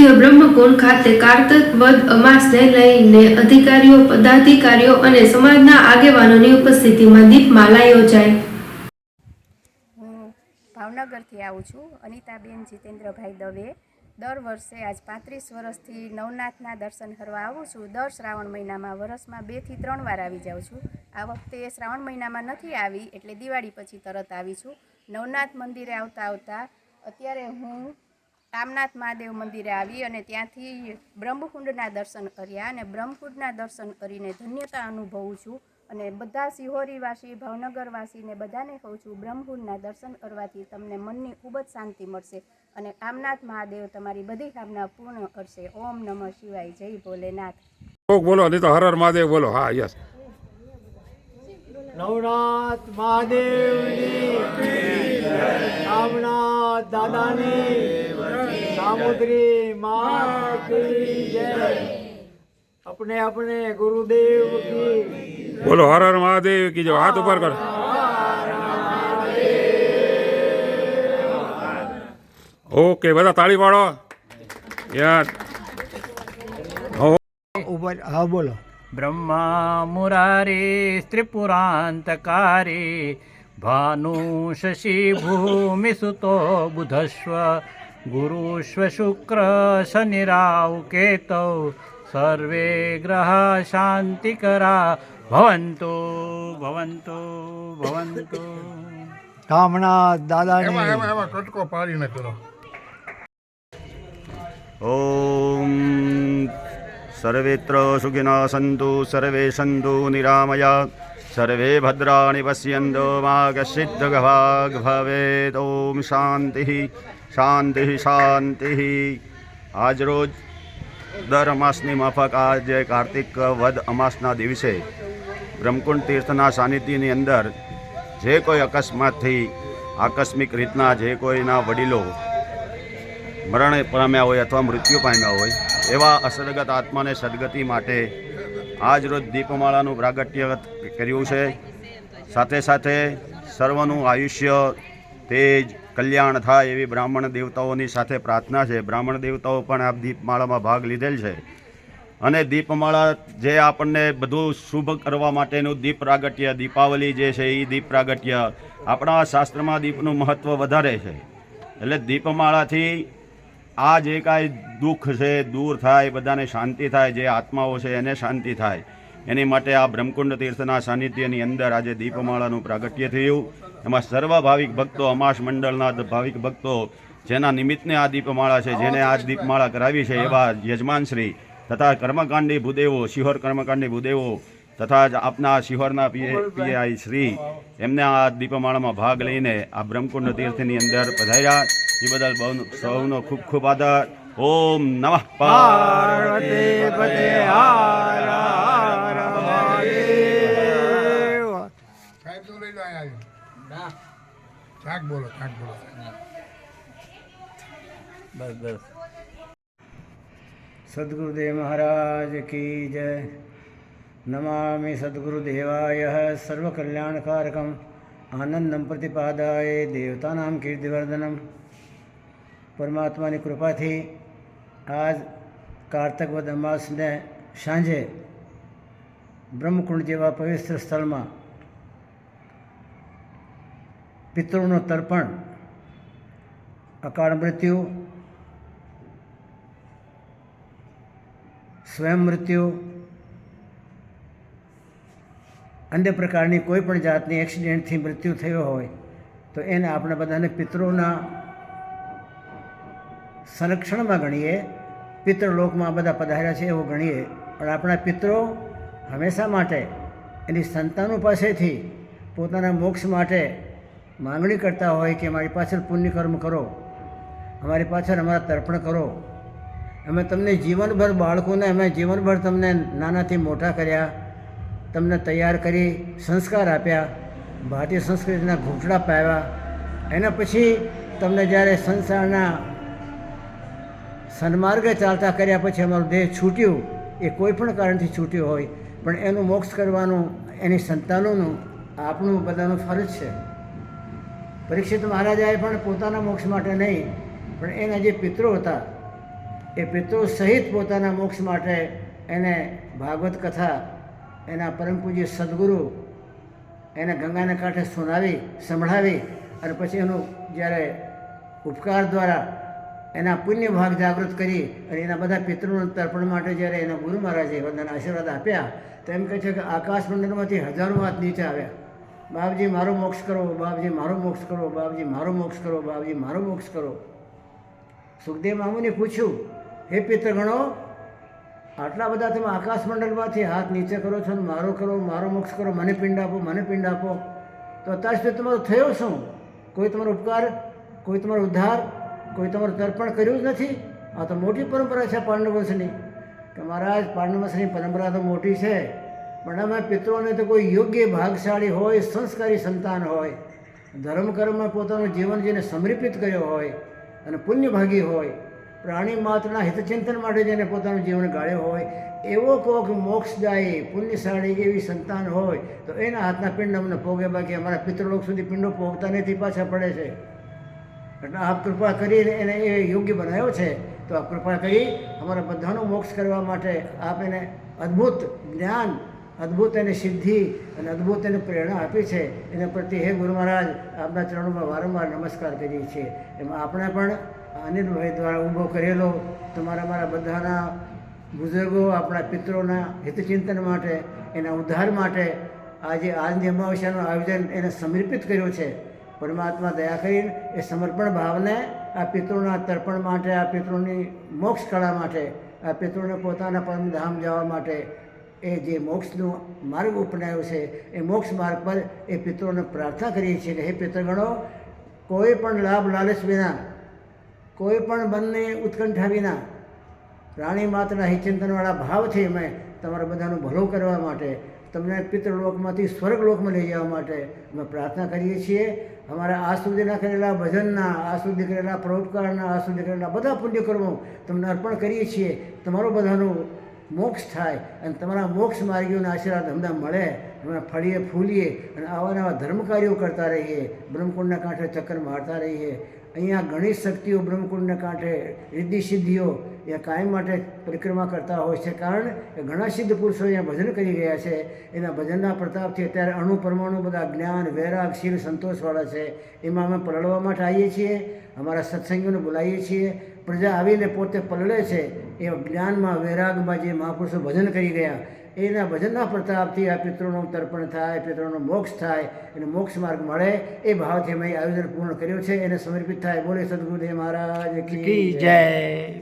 અગસ્ત્ય બ્રહ્મકુંડ ખાતે કાર્તક વદ અમાસને લઈને અધિકારીઓ, પદાધિકારીઓ અને સમાજના આગેવાનોની ઉપસ્થિતિમાં દીપમાલા યોજાઈ હું ભાવનગરથી આવું છું. અનિતાબેન જીતેન્દ્રભાઈ દવે દર વર્ષે આજ પાંત્રીસ વર્ષથી નવનાથના દર્શન કરવા આવું છું. દર શ્રાવણ મહિનામાં વર્ષમાં બેથી ત્રણ વાર આવી જાઉં છું. આ વખતે શ્રાવણ મહિનામાં નથી આવી, એટલે દિવાળી પછી તરત આવી છું. નવનાથ મંદિરે આવતા આવતા અત્યારે હું રામનાથ મહાદેવ મંદિરે આવી અને ત્યાંથી બ્રહ્મકુંડના દર્શન કર્યા અને બ્રહ્મકુંડના દર્શન કરીને ધન્યતા અનુભવું છું અને બધા સિહોરીવાસી ભાવનગરવાસીને બધાને કહું છું બ્રહ્મકુંડના દર્શન કરવાથી તમને મનની ખૂબ જ શાંતિ મળશે અને કામનાથ મહાદેવ તમારી બધી કામના પૂર્ણ કરશે. ઓમ નમઃ શિવાય. જય ભોલેનાથ. બોલો નહીં તો હર હર મહાદેવ બોલો. હા યસ. નવનાથ મહાદેવની દાદાની સામુદ્રી આપણે આપણે ગુરુદેવ બોલો હર હર મહાદેવ કી જો હાથ ઉપર કરો. ઓકે બધા તાળી પાડો. યાર. ઉપર હા બોલો. બ્રહ્મા મુરારી ત્રિપુરાંતકારી ભાનુ શશી ભૂમિ સુતો બુધસ્વ शुक्र शनिराव केतौ सर्वे ग्रहा शान्तिकरा भवन्तु भवन्तु भवन्तु રામનાથ દાદાની ॐ सर्वेत्र सुखिनः सन्तु सर्वे सन्तु निरामया सर्वे भद्राणि સર્વે ભદ્રાણી પશ્યંતો માગસિદ્ધભાગ ભવેદ ઓમ શાંતિ શાંતિ શાંતિ આજરોજ દર અમાસની માફક આજે કાર્તિક વધ અમાસના દિવસે બ્રહ્મકુંડ તીર્થના સાનિધ્યની અંદર જે કોઈ અકસ્માતથી આકસ્મિક રીતના જે કોઈના વડીલો મરણ પામ્યા હોય અથવા મૃત્યુ પામ્યા હોય એવા અસરગત આત્માને સદગતિ માટે આજ રોજ દીપમાળાનું પ્રાગટ્ય કર્યું છે. સાથે સાથે સર્વનું આયુષ્ય, તેજ, કલ્યાણ થાય એવી બ્રાહ્મણ દેવતાઓની સાથે પ્રાર્થના છે. બ્રાહ્મણ દેવતાઓ પણ આ દીપમાળામાં ભાગ લીધેલ છે. અને દીપમાળા જે આપણને બધું શુભ કરવા માટેનું દીપ પ્રાગટ્ય, દીપાવલી જે છે એ દીપ પ્રાગટ્ય, આપણા શાસ્ત્રમાં દીપનું મહત્ત્વ વધારે છે. એટલે દીપમાળાથી આ જે કાંઈ દુઃખ છે, દૂર થાય, બધાને શાંતિ થાય, જે આત્માઓ છે એને શાંતિ થાય. એની માટે આ બ્રહ્મકુંડ તીર્થના સાનિધ્યની અંદર આજે દીપમાળાનું પ્રાગટ્ય થયું. એમાં સર્વ ભાવિક ભક્તો, અમાસ મંડળના ભાવિક ભક્તો, જેના નિમિત્તને આ દીપમાળા છે, જેને આ દીપમાળા કરાવી છે એવા યજમાનશ્રી તથા કર્મકાંડી ભૂદેવો, શિહોર કર્મકાંડી ભૂદેવો, તથા જ આપના શિહોરના પીએઆઈ શ્રી, એમને આ દીપમાળામાં ભાગ લઈને આ બ્રહ્મકુંડ તીર્થની અંદર પધાર્યા. हिमदल सौन खूब खूब आदर ओम नम पारे सदगुरुदेव महाराज की जय नमा सद्गुदेवाय सर्वकल्याणकारकम आनंदम प्रतिदा देवता कीर्तिवर्धनम પરમાત્માની કૃપાથી આજ કારતક વદ અમાસને સાંજે બ્રહ્મકુંડ જેવા પવિત્ર સ્થળમાં પિતૃનું તર્પણ, અકાળ મૃત્યુ, સ્વયં મૃત્યુ, અન્ય પ્રકારની કોઈ પણ જાતની એક્સિડન્ટથી મૃત્યુ થયો હોય, તો એને આપણે બધાને પિતૃના સંરક્ષણમાં ગણીએ, પિતૃલોકમાં બધા પધાર્યા છે એવું ગણીએ. પણ આપણા પિતરો હંમેશા માટે, એની સંતાનો પાસેથી પોતાના મોક્ષ માટે માંગણી કરતા હોય કે મારી પાછળ પુણ્યકર્મ કરો, અમારી પાછળ અમારા તર્પણ કરો. અમે તમને જીવનભર બાળકોને, અમે જીવનભર તમને નાનાથી મોટા કર્યા, તમને તૈયાર કરી સંસ્કાર આપ્યા, ભારતીય સંસ્કૃતિના ઘૂંટડા પાવ્યા એના પછી તમને જ્યારે સંસારના સન્માર્ગે ચાલતા કર્યા પછી અમારું દેહ છૂટ્યું. એ કોઈ પણ કારણથી છૂટ્યું હોય, પણ એનું મોક્ષ કરવાનું, એની સંતાનોનું આપણું બધાનું ફરજ છે. પરીક્ષિત મહારાજાએ પણ પોતાના મોક્ષ માટે નહીં, પણ એના જે પિત્રો હતા, એ પિતૃ સહિત પોતાના મોક્ષ માટે એને ભાગવત કથા, એના પરમ પૂજ્ય સદગુરુ, એને ગંગાને કાંઠે સુનાવી, સંભળાવી, અને પછી એનું જ્યારે ઉપકાર દ્વારા એના પુણ્ય ભાગ જાગૃત કરી અને એના બધા પિતૃનું તર્પણ માટે જ્યારે એના ગુરુ મહારાજે બધાને આશીર્વાદ આપ્યા, તો એમ કહે છે કે આકાશમંડળમાંથી હજારો હાથ નીચે આવ્યા. બાપજી, મારો મોક્ષ કરો, બાપજી, મારો મોક્ષ કરો, બાપજી, મારો મોક્ષ કરો, બાપજી, મારો મોક્ષ કરો. સુખદેવ મામુને પૂછ્યું, હે પિતૃગણો, આટલા બધા તમે આકાશમંડળમાંથી હાથ નીચે કરો છો ને મારો કરો, મારો મોક્ષ કરો, મને પિંડ આપો, મને પિંડ આપો. તો અત્યાર સુધી તમારો થયો શું? કોઈ તમારો ઉપકાર? કોઈ તમારો ઉદ્ધાર? કોઈ તમારું તર્પણ કર્યું જ નથી? આ તો મોટી પરંપરા છે પાંડવંશની કે મહારાજ પાંડવંશની પરંપરા તો મોટી છે, પણ અમે પિતૃઓને તો કોઈ યોગ્ય ભાગશાળી હોય, સંસ્કારી સંતાન હોય, ધર્મ કર્મમાં પોતાનું જીવન જેને સમર્પિત કર્યો હોય અને પુણ્યભાગી હોય, પ્રાણી માત્રના હિતચિંતન માટે જેને પોતાનું જીવન ગાળ્યો હોય, એવો કોક મોક્ષદાયી, પુણ્યશાળી એવી સંતાન હોય, તો એના હાથના પિંડ અમને પોગે, બાકી અમારા પિતૃલોક સુધી પિંડો પોગતા નથી, પાછા પડે છે. એટલે આપ કૃપા કરીને એને એ યોગ્ય બનાવ્યો છે, તો આપ કૃપા કરી અમારા બધાનો મોક્ષ કરવા માટે આપ એને અદ્ભુત જ્ઞાન, અદ્ભુત એને સિદ્ધિ અને અદ્ભુત એને પ્રેરણા આપી છે. એના પ્રત્યે હે ગુરુ મહારાજ, આપના ચરણોમાં વારંવાર નમસ્કાર કરીએ છીએ. એમાં આપણે પણ અનિલભાઈ દ્વારા ઊભો કરેલો, તમારા મારા બધાના બુઝુર્ગો, આપણા પિત્રોના હિતચિંતન માટે, એના ઉદ્ધાર માટે આજે આજની અમાવસ્યાનું આયોજન એને સમર્પિત કર્યું છે. પરમાત્મા દયા કરીને એ સમર્પણ ભાવને આ પિતૃના તર્પણ માટે, આ પિતૃની મોક્ષ કળા માટે, આ પિતૃને પોતાના પરમધામ જવા માટે એ જે મોક્ષનો માર્ગ અપનાવ્યો છે, એ મોક્ષ માર્ગ પર એ પિતૃને પ્રાર્થના કરીએ છીએ કે હે પિતૃગણો, કોઈ પણ લાભ લાલચ વિના, કોઈ પણ બંને ઉત્કંઠા વિના પ્રાણી માત્રના હિચિંતનવાળા ભાવથી અમે તમારા બધાનું ભલું કરવા માટે, તમને પિતૃલોકમાંથી સ્વર્ગલોકમાં લઈ જવા માટે અમે પ્રાર્થના કરીએ છીએ. અમારા આ સુધીના કરેલા ભજનના, આ સુધી કરેલા પરોપકારના આ સુધી કરેલા બધા પુણ્યકર્મો તમને અર્પણ કરીએ છીએ. તમારો બધાનું મોક્ષ થાય અને તમારા મોક્ષ માર્ગીઓના આશીર્વાદ અમને મળે. અમે ફળીએ, ફૂલીએ અને આવા નવા ધર્મ કાર્યો કરતા રહીએ. બ્રહ્મકુંડના કાંઠે ચક્કર મારતા રહીએ. અહીંયા ઘણી શક્તિઓ બ્રહ્મકુંડના કાંઠે રિદ્ધિ સિદ્ધિઓ એ કાયમ માટે પરિક્રમા કરતા હોય છે. કારણ કે ઘણા સિદ્ધ પુરુષો અહીંયા ભજન કરી ગયા છે. એના ભજનના પ્રતાપથી અત્યારે અણુ પરમાણુ બધા જ્ઞાન વૈરાગ શીલ સંતોષવાળા છે. એમાં અમે પલળવા માટે આવીએ છીએ. અમારા સત્સંગીઓને બોલાવીએ છીએ. પ્રજા આવીને પોતે પલળે છે. એ જ્ઞાનમાં વૈરાગમાં જે મહાપુરુષો ભજન કરી ગયા એના ભજનના પ્રતાપથી આ પિતૃનું તર્પણ થાય પિત્રોનો મોક્ષ થાય એને મોક્ષ માર્ગ મળે. એ ભાવથી અમે આયોજન પૂર્ણ કર્યું છે. એને સમર્પિત થાય. બોલે સદગુરુદેવ મહારાજ કી જય.